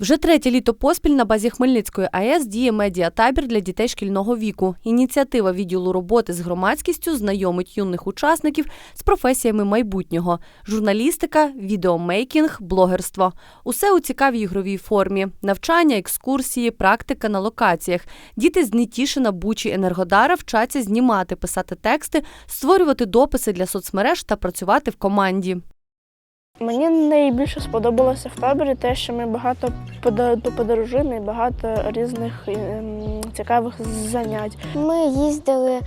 Вже третє літо поспіль на базі Хмельницької АЕС діє медіатабір для дітей шкільного віку. Ініціатива відділу роботи з громадськістю знайомить юних учасників з професіями майбутнього: журналістика, відеомейкінг, блогерство. Усе у цікавій ігровій формі: навчання, екскурсії, практика на локаціях. Діти з Нетішина, Бучі, Енергодара вчаться знімати, писати тексти, створювати дописи для соцмереж та працювати в команді. Мені найбільше сподобалося в таборі те, що ми багато пода- подорожуємо і багато різних ем, цікавих занять. Ми їздили е,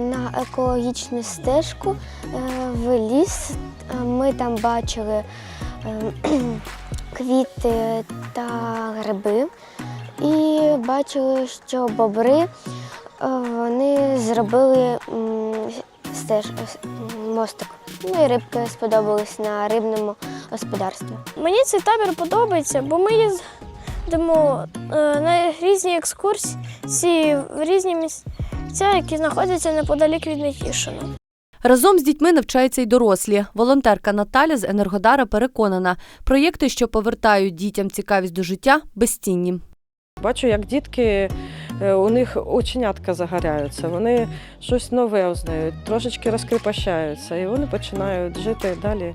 на екологічну стежку е, в ліс. Е, Ми там бачили е, квіти та гриби. І бачили, що бобри вони зробили м, стеж, е, мостик. Ну і рибки сподобались на рибному господарстві. Мені цей табір подобається, бо ми їздимо е, на різні екскурсії в різні місця, які знаходяться неподалік від Нетішина. Разом з дітьми навчаються й дорослі. Волонтерка Наталя з Енергодара переконана, проєкти, що повертають дітям цікавість до життя, безцінні. Бачу, як дітки, у них оченятка загоряються, вони щось нове узнають, трошечки розкріпощаються, і вони починають жити далі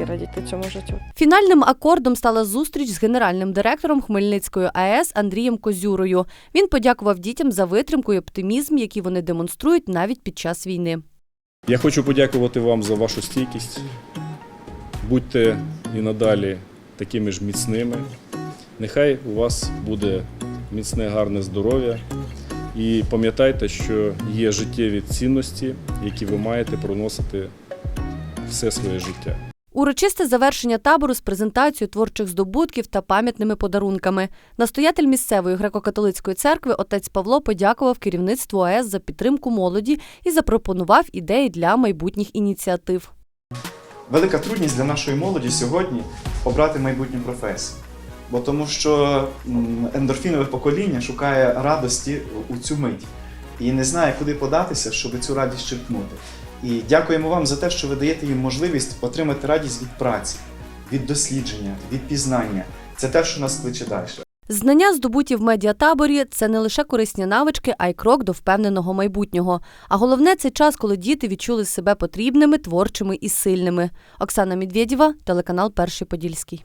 і радіти цьому життю. Фінальним акордом стала зустріч з генеральним директором Хмельницької АЕС Андрієм Козюрою. Він подякував дітям за витримку і оптимізм, які вони демонструють навіть під час війни. Я хочу подякувати вам за вашу стійкість. Будьте і надалі такими ж міцними. Нехай у вас буде міцне, гарне здоров'я. І пам'ятайте, що є життєві цінності, які ви маєте проносити все своє життя. Урочисте завершення табору з презентацією творчих здобутків та пам'ятними подарунками. Настоятель місцевої греко-католицької церкви отець Павло подякував керівництву АЕС за підтримку молоді і запропонував ідеї для майбутніх ініціатив. Велика трудність для нашої молоді сьогодні обрати майбутню професію. Бо тому що ендорфінове покоління шукає радості у цю мить і не знає, куди податися, щоб цю радість черпнути. І дякуємо вам за те, що ви даєте їм можливість отримати радість від праці, від дослідження, від пізнання. Це те, що нас кличе далі. Знання, здобуті в медіатаборі, це не лише корисні навички, а й крок до впевненого майбутнього. А головне це час, коли діти відчули себе потрібними, творчими і сильними. Оксана Медведєва, телеканал Перший Подільський.